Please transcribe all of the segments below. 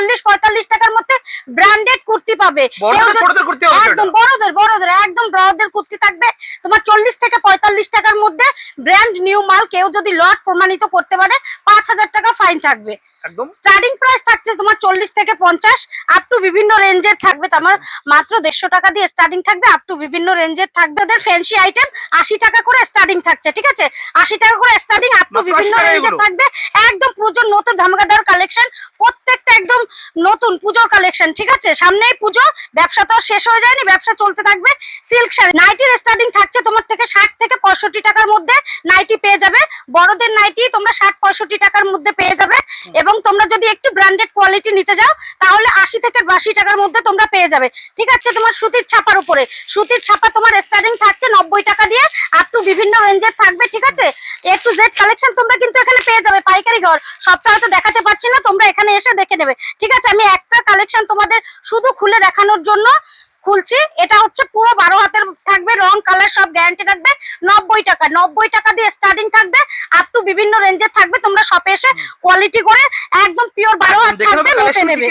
চল্লিশ পঁয়তাল্লিশ টাকার মধ্যে ব্র্যান্ডেড কুর্তি পাবে। একদম বড়দের বড়দের একদম বড়দের কুর্তি থাকবে। তোমার চল্লিশ থেকে পঁয়তাল্লিশ টাকার মধ্যে ব্র্যান্ড নিউ মাল কেউ যদি লট প্রমাণিত করতে পারে পাঁচ হাজার টাকা ফাইন থাকবে। একদম। স্টার্টিং প্রাইস থাকছে তোমার চল্লিশ থেকে পঞ্চাশ আপ টু বিভিন্ন রেঞ্জের থাকবে। তোমার মাত্র দেড়শো টাকা দিয়ে স্টার্টিং থাকবে আপ টু বিভিন্ন রেঞ্জের থাকবে ওদের ফ্যান্সি আইটেম আশি টাকা করে স্টার্টিং থাকছে ঠিক আছে? আশি টাকা করে স্টার্টিং আপ টু বিভিন্ন রেঞ্জের থাকবে। একদম পুজোর নতুন ধামাকাদার কালেকশন প্রত্যেকটা একদম নতুন পুজোর কালেকশন ঠিক আছে? সামনেই পুজো ব্যবসা তো শেষ হয়ে যায়নি ব্যবসা চলতে থাকবে। সিল্ক শাড়ি নাইটির স্টার্টিং থাকছে তোমার থেকে ষাট থেকে পঁয়ষট্টি টাকার মধ্যে। নাইটি পেয়ে যাবে। বড়দের নাইটি তোমরা ষাট পঁয়ষট্টি টাকার মধ্যে পেয়ে যাবে। এবং তোমরা যদি একটু ব্র্যান্ডেড কোয়ালিটি নিতে যাও, তাহলে আশি থেকে বাশি টাকার মধ্যে তোমরা পেয়ে যাবে। ঠিক আছে? তোমার সুতির ছাপার উপরে। সুতির ছাপা তোমার স্টার্টিং থাকছে নব্বই টাকা দিয়ে আপ টু বিভিন্ন রেঞ্জের থাকবে, ঠিক আছে? এ টু জেড কালেকশন তোমরা কিন্তু এখানে পেয়ে যাবে, পাইকারি ঘর। সবটা হয়তো দেখাতে পারছি না, তোমরা এখানে এসে দেখে নেবে। ঠিক আছে? আমি একটা কালেকশন তোমাদের শুধু খুলে দেখানোর জন্য খুলছি এটা হচ্ছে পুরো বারো হাতের থাকবে রং কালার সব গ্যারান্টি থাকবে নব্বই টাকা। নব্বই টাকা দিয়ে স্টার্টিং থাকবে আপ টু বিভিন্ন রেঞ্জের থাকবে তোমরা শপে এসে কোয়ালিটি করে একদম পিওর বারো হাত থাকবে মেপে নেবে।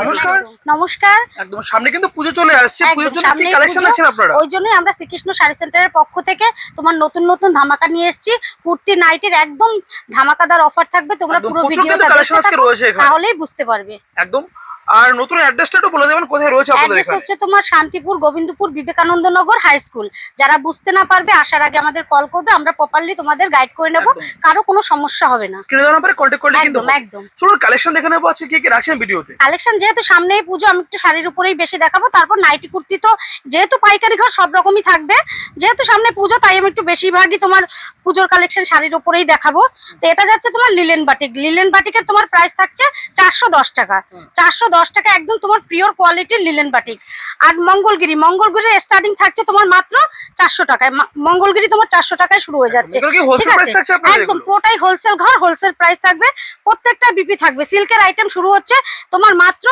নমস্কার। নমস্কার। একদম সামনে কিন্তু পুজো চলে আসছে পুজোর জন্য কি কালেকশন পুজো। আপনারা? ওই জন্যই আমরা শ্রীকৃষ্ণ শাড়ি সেন্টারের পক্ষ থেকে তোমার নতুন নতুন ধামাকা নিয়ে এসেছি। কুর্তি নাইটির একদম ধামাকাদার অফার থাকবে তোমরা পুরো ভিডিওটা দেখতে এখানে। তাহলেই বুঝতে পারবে। একদম আর নতুন অ্যাড্রেসটা একটু বলে দেবেন কোথায় রয়েছে আপনাদের এখানে? হচ্ছে তোমার শান্তিপুর গোবিন্দপুর বিবেকানন্দ নগর হাই স্কুল যারা বুঝতে না পারবে আসার আগে আমাদের কল করবে আমরা প্রপারলি তোমাদের গাইড করে নেব। কারও কোনো সমস্যা হবে না। স্ক্রিনে দেওয়ার পরে কন্ট্যাক্ট করলে কিন্তু একদম। একদম। চলুন কালেকশন দেখে নেব আজকে কি কি রাখছেন ভিডিওতে কালেকশন যেহেতু সামনেই পুজো আমি একটু শাড়ির উপরেই বেশি দেখাবো তারপর নাইটি কুর্তি তো যেহেতু পাইকারি ঘর সব রকমই থাকবে। যেহেতু সামনে পুজো তাই আমি একটু বেশিরভাগই তোমার পুজোর কালেকশন শাড়ির উপরেই দেখাবো। তো এটা যাচ্ছে তোমার লিলেন বাটিক লিলেন বাটিকের তোমার প্রাইস থাকছে চারশো দশ টাকা। চারশো দশ টাকা একদম তোমার পিওর কোয়ালিটির লিলেন বাটিক আর মঙ্গলগিরি মঙ্গলগিরির স্টার্টিং থাকছে তোমার মাত্র চারশো টাকায়। মঙ্গলগিরি তোমার চারশো টাকায় শুরু হয়ে যাচ্ছে। ঠিক আছে? একদম? পুরোটাই হোলসেল ঘর হোলসেল প্রাইস থাকবে। প্রত্যেকটা বিপি থাকবে। সিল্কের আইটেম শুরু হচ্ছে তোমার মাত্র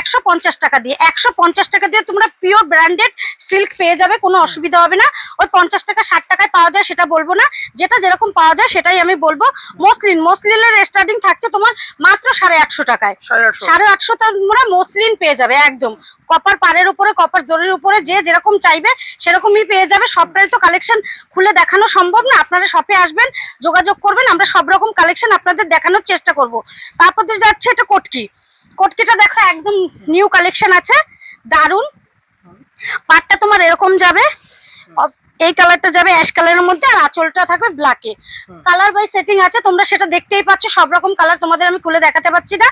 একশো পঞ্চাশ টাকা দিয়ে। একশো পঞ্চাশ টাকা দিয়ে তোমরা পিওর ব্র্যান্ডেড সিল্ক পেয়ে যাবে কোনো অসুবিধা হবে না। ওই পঞ্চাশ টাকা ষাট টাকায় পাওয়া যায় সেটা বলব না। যেটা যেরকম পাওয়া যায় সেটাই আমি বলব। মসলিন মসলিনের স্টার্টিং থাকছে তোমার মাত্র সাড়ে আটশো টাকায়। সাড়ে আটশো। সাড়ে আটশো তোমরা মসলিন পেয়ে যাবে, একদম। কপার পাড়ের উপরে, কপার জরির উপরে, যে যেরকম চাইবে সেরকমই পেয়ে যাবে। সবটাই তো কালেকশন খুলে দেখানো সম্ভব না। আপনারা শপে আসবেন, যোগাযোগ করবেন, আমরা সব রকম কালেকশন আপনাদের দেখানোর চেষ্টা করব। তারপর যাচ্ছে এটা কটকি। কটকিটা দেখো, একদম নিউ কালেকশন আছে। দারুণ পাটটা তোমার এরকম যাবে। এই কালারটা যাবে অ্যাশ কালারের মধ্যে আর আঁচলটা থাকবে ব্ল্যাকে। কালার বাই সেটিং আছে তোমরা সেটা দেখতেই পাচ্ছ সব রকম কালার তোমাদের আমি খুলে দেখাতে পারছি না।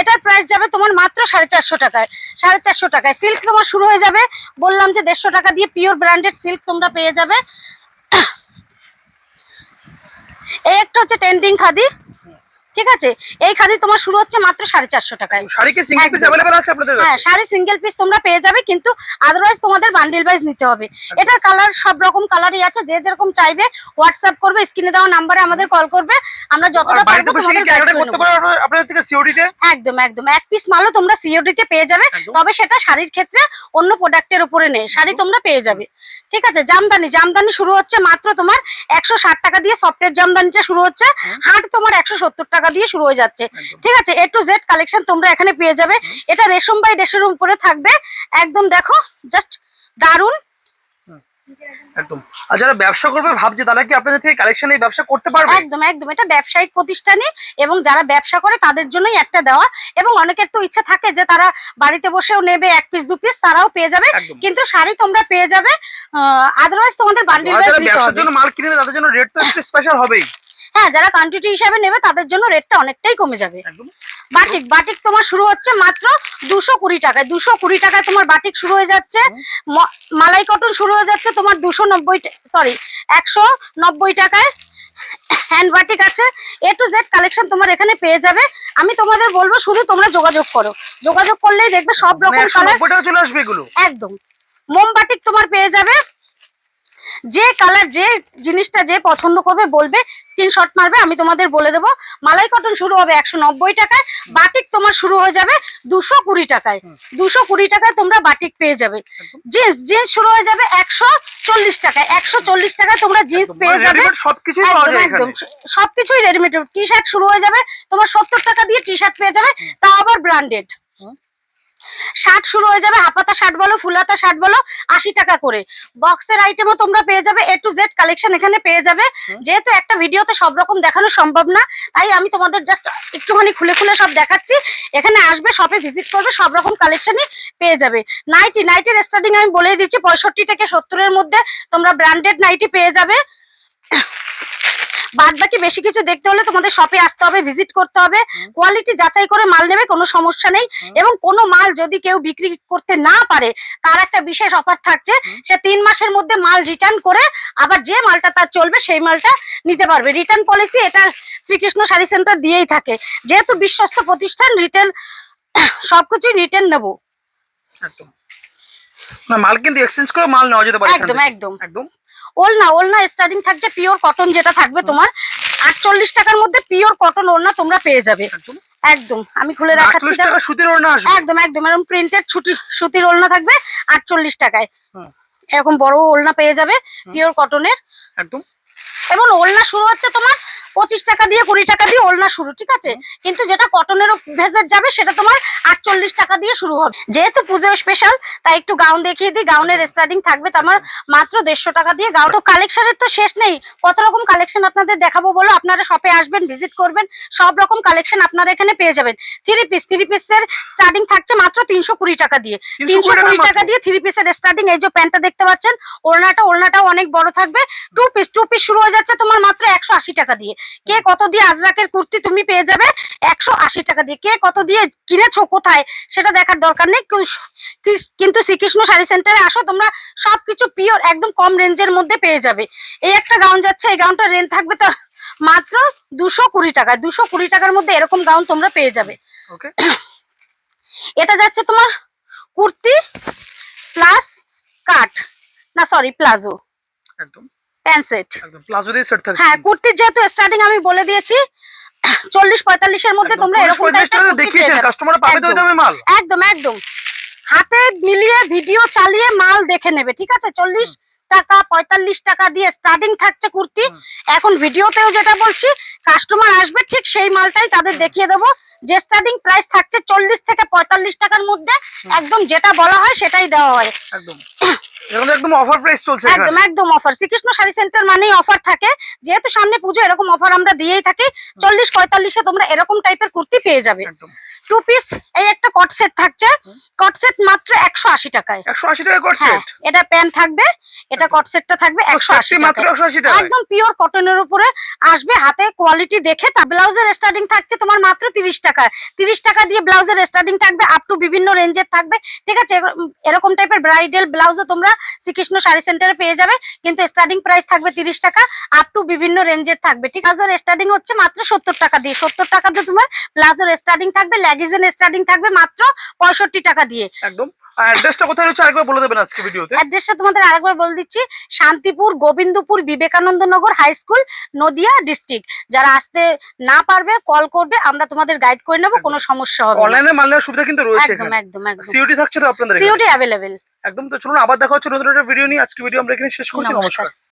এটার প্রাইস যাবে তোমার মাত্র সাড়ে চারশো টাকায়। সাড়ে চারশো টাকায়। সিল্ক তোমার শুরু হয়ে যাবে বললাম যে দেড়শো টাকা দিয়ে পিওর ব্র্যান্ডেড সিল্ক তোমরা পেয়ে যাবে। এই একটা হচ্ছে টেন্ডিং খাদি। ঠিক আছে? এই খাদি তোমার শুরু হচ্ছে মাত্র সাড়ে চারশো টাকায়। হ্যাঁ শাড়ি সিঙ্গেল পিস তোমরা পেয়ে যাবে কিন্তু আদারওয়াইজ তোমাদের বান্ডিল ওয়াইজ নিতে হবে। এটার কালার সব রকম কালারই আছে যে যেরকম চাইবে হোয়াটসঅ্যাপ করবে স্ক্রিনে দেওয়া নাম্বারে আমাদের কল করবে। আমরা যতটা পারব তোমাদের একদম একদম। এক পিস মালও তোমরা সিওডি তে পেয়ে যাবে তবে সেটা শাড়ির ক্ষেত্রে অন্য প্রোডাক্টের উপরে নেই। শাড়ি তোমরা পেয়ে যাবে। ঠিক আছে জামদানি। জামদানি শুরু হচ্ছে মাত্র তোমার একশো ষাট টাকা দিয়ে সফটের জামদানিটা শুরু হচ্ছে। হাট তোমার একশো সত্তর টাকা দিয়ে শুরু হয়ে যাচ্ছে। ঠিক আছে? এ টু জেড কালেকশন তোমরা এখানে পেয়ে যাবে। এটা রেশম বাই রেশের উপরে থাকবে। একদম দেখো জাস্ট দারুণ একদম। আর যারা ব্যবসা করবে ভাবছে তারা কি আপনাদের থেকে কালেকশন এই ব্যবসা করতে পারবে? একদম একদম। এটা ব্যবসায়িক প্রতিষ্ঠানই এবং যারা ব্যবসা করে তাদের জন্যই একটা দেওয়া। এবং অনেকের তো ইচ্ছা থাকে যে তারা বাড়িতে বসেও নেবে এক পিস দু পিস তারাও পেয়ে যাবে। কিন্তু শাড়ি তোমরা পেয়ে যাবে। আদারওয়াইজ তোমাদের বান্ডিল ব্যবসার জন্য মাল কিনে তাদের জন্য রেট তো স্পেশাল হবেই। হ্যাঁ যারা কোয়ান্টিটি হিসাবে নেবে তাদের জন্য রেটটা অনেকটাই কমে যাবে। একদম। বাটিক বাটিক তোমার শুরু হচ্ছে মাত্র দুশো কুড়ি টাকায়। দুশো কুড়ি টাকায় তোমার বাটিক শুরু হয়ে যাচ্ছে। মালাই কটন শুরু হয়ে যাচ্ছে তোমার দুশো নব্বই সরি একশো নব্বই টাকায়। হ্যান্ড বাটিক আছে। এ টু জেড কালেকশন তোমার এখানে পেয়ে যাবে। আমি তোমাদের বলব শুধু তোমরা যোগাযোগ করো। যোগাযোগ করলেই দেখবে সব মানে রকম একশো কালার নব্বই টাকা চলে আসবে এগুলো? একদম। মোমবাটিক তোমার পেয়ে যাবে। যে কালার যে জিনিসটা যে পছন্দ করবে বলবে স্ক্রিনশট মারবে আমি তোমাদের বলে দেবো। মালাই কটন শুরু হবে একশো নব্বই টাকায় বাটিক তোমার শুরু হয়ে যাবে দুশো কুড়ি টাকায়। দুশো কুড়ি টাকায় তোমরা বাটিক পেয়ে যাবে। জিন্স জিন্স শুরু হয়ে যাবে একশো চল্লিশ টাকায়। একশো চল্লিশ টাকায় তোমরা জিন্স পেয়ে যাবে। একদম সবকিছুই রেডিমেড টি শার্ট শুরু হয়ে যাবে তোমার সত্তর টাকা দিয়ে টি শার্ট পেয়ে যাবে তা আবার ব্র্যান্ডেড। শার্ট শুরু হয়ে যাবে হাফাতা শার্ট বলো ফুলাতা শার্ট বলো আশি টাকা করে। বক্সের আইটেমও তোমরা পেয়ে যাবে এ টু জেড কালেকশন এখানে পেয়ে যাবে। যেহেতু একটা ভিডিওতে সব রকম দেখানো সম্ভব না তাই আমি তোমাদের জাস্ট একটুখানি খুলে খুলে সব দেখাচ্ছি। এখানে আসবে শপে ভিজিট করবে সব রকম কালেকশনই পেয়ে যাবে। নাইটি নাইটির স্টার্টিং আমি বলেই দিচ্ছি পঁয়ষট্টি থেকে সত্তরের মধ্যে তোমরা ব্র্যান্ডেড নাইটি পেয়ে যাবে। বাদ বাকি বেশি কিছু দেখতে হলে তোমাদের শপে আসতে হবে ভিজিট করতে হবে। কোয়ালিটি যাচাই করে মাল নেবে কোনো সমস্যা নেই। এবং কোনো মাল যদি কেউ বিক্রি করতে না পারে তার একটা বিশেষ অফার থাকছে সে তিন মাসের মধ্যে মাল রিটার্ন করে আবার যে মালটা তার চলবে সেই মালটা নিতে পারবে। রিটার্ন পলিসি এটা শ্রীকৃষ্ণ শাড়ি সেন্টার দিয়েই থাকে। যেহেতু বিশ্বস্ত প্রতিষ্ঠান রিটার্ন সবকিছুই রিটার্ন নেব। একদম। মাল কিন্তু এক্সচেঞ্জ করে মাল নেওয়া যেতে পারে একদম একদম। একদম। ওলনা ওলনা স্টার্টিং থাকছে পিওর কটন যেটা থাকবে তোমার আটচল্লিশ টাকার মধ্যে পিওর কটন ওলনা তোমরা পেয়ে যাবে। একদম। আমি খুলে দেখাচ্ছি একদম একদম। এরকম প্রিন্টেড ছুটি সুতির ওলনা থাকবে আটচল্লিশ টাকায়। এরকম বড় ওলনা পেয়ে যাবে পিওর কটনের একদম। এবং ওলনা শুরু হচ্ছে তোমার পঁচিশ টাকা দিয়ে কুড়ি টাকা দিয়ে ওলনা শুরু ঠিক আছে? কিন্তু যেটা কটনের ভেজের যাবে সেটা তোমার আটচল্লিশ টাকা দিয়ে শুরু হবে। যেহেতু পুজো স্পেশাল তাই একটু গাউন দেখিয়ে দিই। গাউনের স্টার্টিং থাকবে তোমার মাত্র দেড়শো টাকা দিয়ে গাউন তো কালেকশনের তো শেষ নেই। কত রকম কালেকশন আপনাদের দেখাবো বলো? আপনারা শপে আসবেন ভিজিট করবেন সব রকম কালেকশন আপনারা এখানে পেয়ে যাবেন। থ্রি পিস থ্রি পিসের স্টার্টিং থাকছে মাত্র তিনশো কুড়ি টাকা দিয়ে। তিনশো কুড়ি টাকা দিয়ে থ্রি পিসের স্টার্টিং এই যে প্যান্টটা দেখতে পাচ্ছেন ওড়নাটা ওড়নাটাও অনেক বড় থাকবে। টু পিস টু পিস শুরু হয়ে যাচ্ছে তোমার মাত্র একশো আশি টাকা দিয়ে। কে কত দিয়ে আজরাকের কুর্তি তুমি পেয়ে যাবে? একশো আশি টাকা দিয়ে। কে কত দিয়ে কিনেছো কোথায়? সেটা দেখার দরকার নেই। কিন্তু- শ্রীকৃষ্ণ শাড়ি সেন্টারে আসো তোমরা সবকিছু পিওর একদম কম রেঞ্জের মধ্যে পেয়ে যাবে। এই একটা গাউন যাচ্ছে এই গাউনটা রেঞ্জ থাকবে তো মাত্র দুশো কুড়ি টাকা দুশো কুড়ি টাকার মধ্যে এরকম গাউন তোমরা পেয়ে যাবে। এটা যাচ্ছে তোমার কুর্তি প্লাস কাট না সরি প্লাজো। একদম। প্যান্ট সেট প্লাজো দিয়ে সেট থাকছে। হ্যাঁ কুর্তির যেহেতু স্টার্টিং আমি বলে দিয়েছি চল্লিশ মধ্যে তোমরা এরকম পঁয়তাল্লিশ এর দেখিয়েছেন পেয়ে যাবে। কাস্টমার পাবে তো। মাল? একদম একদম। হাতে মিলিয়ে ভিডিও চালিয়ে মাল দেখে নেবে ঠিক আছে? চল্লিশ টাকা পঁয়তাল্লিশ টাকা দিয়ে স্টার্টিং থাকছে কুর্তি। এখন ভিডিওতেও যেটা বলছি কাস্টমার আসবে ঠিক সেই মালটাই তাদের দেখিয়ে দেবো। যে স্টার্টিং প্রাইস থাকছে চল্লিশ থেকে পঁয়তাল্লিশ টাকার মধ্যে একদম যেটা বলা হয় সেটাই দেওয়া হয়। একদম। এখন একদম অফার প্রাইস চলছে একদম একদম অফার শ্রীকৃষ্ণ শাড়ি সেন্টার মানেই অফার থাকে। যেহেতু সামনে পুজো এরকম অফার আমরা দিয়েই থাকি। চল্লিশ পঁয়তাল্লিশে তোমরা এরকম টাইপের কুর্তি পেয়ে যাবে। একদম। টু পিস এই একটা কট সেট থাকছে। কট সেট মাত্র একশো আশি টাকায়। একশো আশি টাকা কট সেট এটা প্যান্ট থাকবে এটা কট সেটটা থাকবে একশো আশি মাত্র টাকা একশো আশি টাকা একদম পিওর কটনের উপরে আসবে হাতে কোয়ালিটি দেখে তা ব্লাউজের স্টার্টিং থাকছে তোমার মাত্র তিরিশ টাকা তিরিশ টাকা দিয়ে ব্লাউজের স্টার্টিং থাকবে আপ টু বিভিন্ন রেঞ্জের থাকবে। ঠিক আছে এরকম টাইপের ব্রাইডাল ব্লাউজও তোমরা শ্রীকৃষ্ণ শাড়ি সেন্টারে পেয়ে যাবে কিন্তু স্টার্টিং প্রাইস থাকবে তিরিশ টাকা আপ টু বিভিন্ন রেঞ্জের থাকবে। ঠিক আছে স্টার্টিং হচ্ছে মাত্র সত্তর টাকা দিয়ে। সত্তর টাকা দিয়ে তোমার প্লাজোর স্টার্টিং থাকবে ল্যাগিজের স্টার্টিং থাকবে মাত্র পঁয়ষট্টি টাকা দিয়ে। একদম। অ্যাড্রেসটা কোথায় রয়েছে আরেকবার বলে দেবেন আজকে ভিডিওতে? অ্যাড্রেসটা তোমাদের আরেকবার বলে দিচ্ছি। Shantipur Gobindapur Vivekananda Nagar high school Nadia district যারা আসতে না পারবে কল করবে আমরা তোমাদের গাইড করে নেব কোনো সমস্যা হবে অনলাইনে মাল নেওয়ার সুবিধা কিন্তু রয়েছে একদম একদম একদম। সিওটি থাকছে তো আপনাদের একদম তো চলুন আবার দেখা হচ্ছে নতুন একটা ভিডিও নিয়ে। আজকে ভিডিও আমরা এখানে শেষ করছি। নমস্কার।